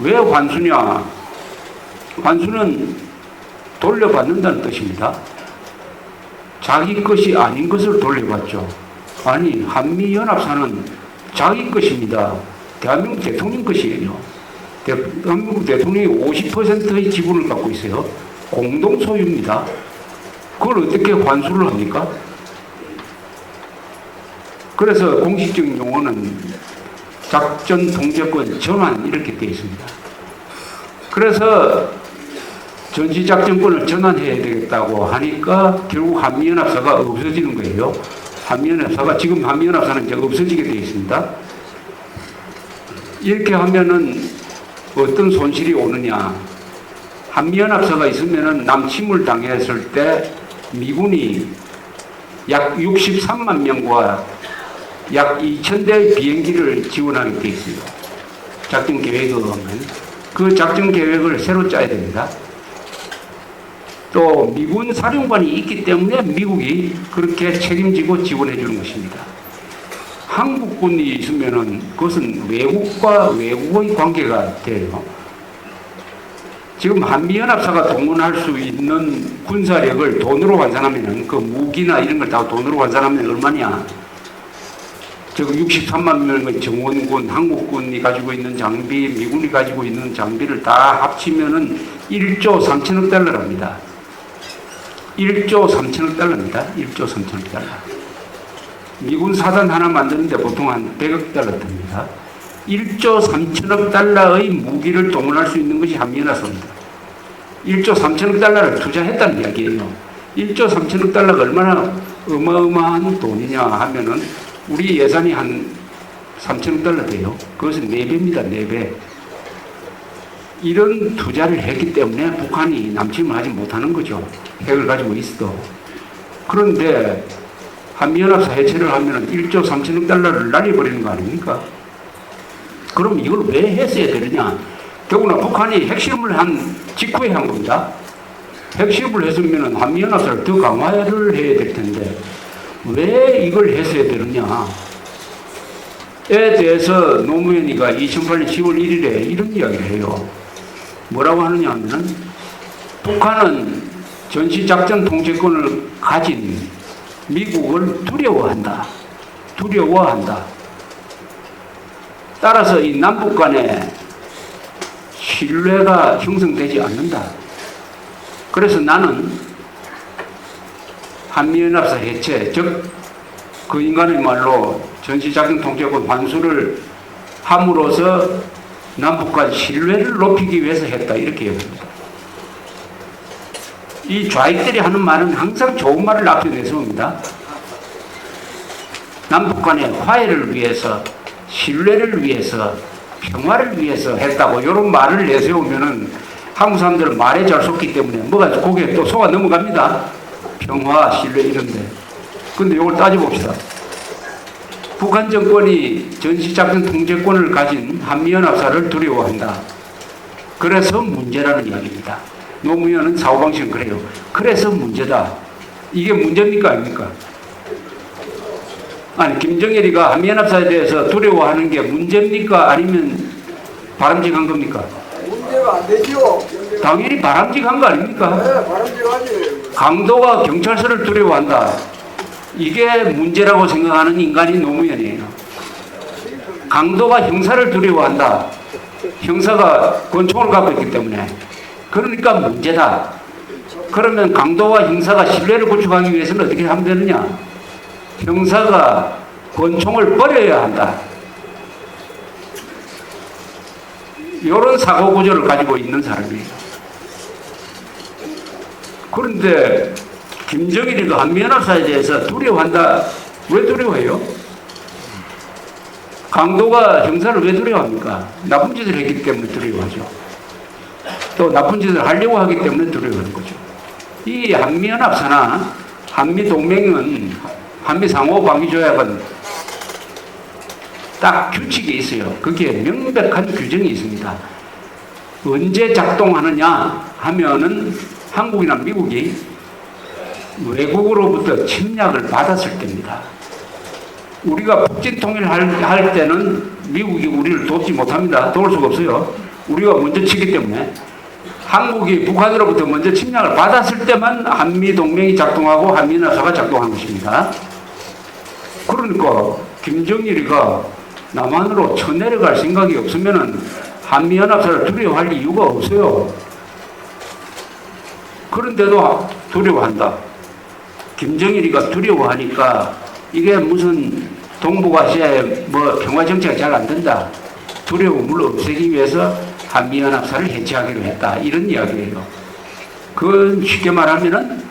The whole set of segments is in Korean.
왜 환수냐? 환수는 돌려받는다는 뜻입니다. 자기 것이 아닌 것을 돌려받죠. 아니, 한미연합사는 자기 것입니다. 대한민국 대통령 것이에요. 대한민국 대통령이 50%의 지분을 갖고 있어요. 공동 소유입니다. 그걸 어떻게 환수를 합니까? 그래서 공식적인 용어는 작전 통제권 전환 이렇게 되어 있습니다. 그래서 전시작전권을 전환해야 되겠다고 하니까 결국 한미연합사가 없어지는 거예요. 한미연합사가 지금 한미연합사는 이제 없어지게 되어 있습니다. 이렇게 하면은 어떤 손실이 오느냐? 한미연합사가 있으면은 남침을 당했을 때 미군이 약 63만 명과 약 2,000대의 비행기를 지원하게 돼 있어요. 작전 계획에 의하면. 그 작전 계획을 새로 짜야 됩니다. 또 미군 사령관이 있기 때문에 미국이 그렇게 책임지고 지원해 주는 것입니다. 한국군이 있으면은 그것은 외국과 외국의 관계가 돼요. 지금 한미연합사가 동원할 수 있는 군사력을 돈으로 환산하면 그 무기나 이런 걸 다 돈으로 환산하면 얼마냐? 지금 63만 명의 정원군, 한국군이 가지고 있는 장비, 미군이 가지고 있는 장비를 다 합치면은 1조 3천억 달러랍니다. 1조 3천억 달러입니다. 1조 3천억 달러. 미군 사단 하나 만드는데 보통 한 100억 달러 듭니다. 1조 3천억 달러의 무기를 동원할 수 있는 것이 한미연합사입니다. 1조 3천억 달러를 투자했다는 이야기예요. 1조 3천억 달러가 얼마나 어마어마한 돈이냐 하면은 우리 예산이 한 3천억 달러 돼요. 그것은 4배입니다. 4배. 이런 투자를 했기 때문에 북한이 남침을 하지 못하는 거죠. 핵을 가지고 있어도. 그런데 한미연합사 해체를 하면 1조 3천억 달러를 날려버리는 거 아닙니까? 그럼 이걸 왜 했어야 되느냐? 더구나 북한이 핵실험을 한 직후에 한 겁니다. 핵실험을 했으면 한미연합사를 더 강화를 해야 될 텐데 왜 이걸 했어야 되느냐? 에 대해서 노무현이가 2008년 10월 1일에 이런 이야기를 해요. 뭐라고 하느냐 하면은 북한은 전시작전 통제권을 가진 미국을 두려워한다. 두려워한다. 따라서 이 남북 간에 신뢰가 형성되지 않는다. 그래서 나는 한미연합사 해체, 즉, 그 인간의 말로 전시작전 통제권 환수를 함으로써 남북 간 신뢰를 높이기 위해서 했다. 이렇게 얘기합니다. 이 좌익들이 하는 말은 항상 좋은 말을 앞에 내세웁니다. 남북 간의 화해를 위해서, 신뢰를 위해서, 평화를 위해서 했다고 이런 말을 내세우면은 한국 사람들은 말에 잘 속기 때문에 뭐가 거기에 또 속아 넘어갑니다. 평화, 신뢰 이런데. 근데 이걸 따져봅시다. 북한 정권이 전시작전 통제권을 가진 한미연합사를 두려워한다. 그래서 문제라는 이야기입니다. 노무현은 사고방식은 그래요. 그래서 문제다. 이게 문제입니까? 아닙니까? 아니, 김정일이가 한미연합사에 대해서 두려워하는 게 문제입니까? 아니면 바람직한 겁니까? 문제가 안 되죠. 당연히 바람직한 거 아닙니까? 네, 바람직하지. 강도가 경찰서를 두려워한다. 이게 문제라고 생각하는 인간이 노무현이에요. 강도가 형사를 두려워한다. 형사가 권총을 갖고 있기 때문에. 그러니까 문제다. 그러면 강도와 형사가 신뢰를 구축하기 위해서는 어떻게 하면 되느냐? 형사가 권총을 버려야 한다. 이런 사고 구조를 가지고 있는 사람이에요. 그런데 김정일이도 한미연합사에 대해서 두려워한다. 왜 두려워해요? 강도가 형사를 왜 두려워합니까? 나쁜 짓을 했기 때문에 두려워하죠. 또 나쁜 짓을 하려고 하기 때문에 두려워하는 거죠. 이 한미연합사나 한미동맹은 한미상호방위조약은 딱 규칙이 있어요. 거기에 명백한 규정이 있습니다. 언제 작동하느냐 하면은 한국이나 미국이 외국으로부터 침략을 받았을 때입니다. 우리가 북진 통일할 할 때는 미국이 우리를 돕지 못합니다. 도울 수가 없어요. 우리가 먼저 치기 때문에 한국이 북한으로부터 먼저 침략을 받았을 때만 한미 동맹이 작동하고 한미 연합사가 작동한 것입니다. 그러니까 김정일이가 남한으로 쳐내려갈 생각이 없으면은 한미 연합사를 두려워할 이유가 없어요. 그런데도 두려워한다. 김정일이가 두려워하니까 이게 무슨 동북아시아에 뭐 평화 정치가 잘 안 된다. 두려움을 없애기 위해서 한미연합사를 해체하기로 했다. 이런 이야기예요. 그건 쉽게 말하면은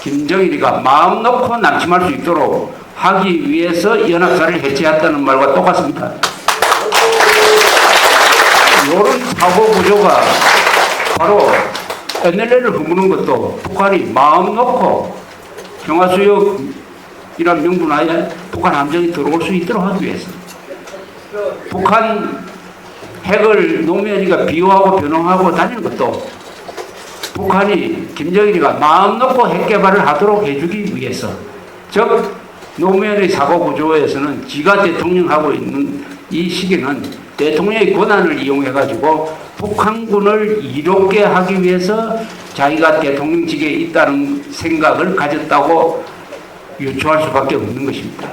김정일이가 마음 놓고 남침할 수 있도록 하기 위해서 연합사를 해체했다는 말과 똑같습니다. 이런 사고 구조가 바로 NLL을 허무는 것도 북한이 마음 놓고 평화수역이란 명분 하에 북한 함정이 들어올 수 있도록 하기 위해서. 북한 핵을 노무현이가 비호하고 변호하고 다니는 것도 북한이 김정일이가 마음 놓고 핵 개발을 하도록 해주기 위해서 즉 노무현의 사고 구조에서는 지가 대통령하고 있는 이 시기는 대통령의 권한을 이용해 가지고 북한군을 이롭게 하기 위해서 자기가 대통령직에 있다는 생각을 가졌다고 유추할 수밖에 없는 것입니다.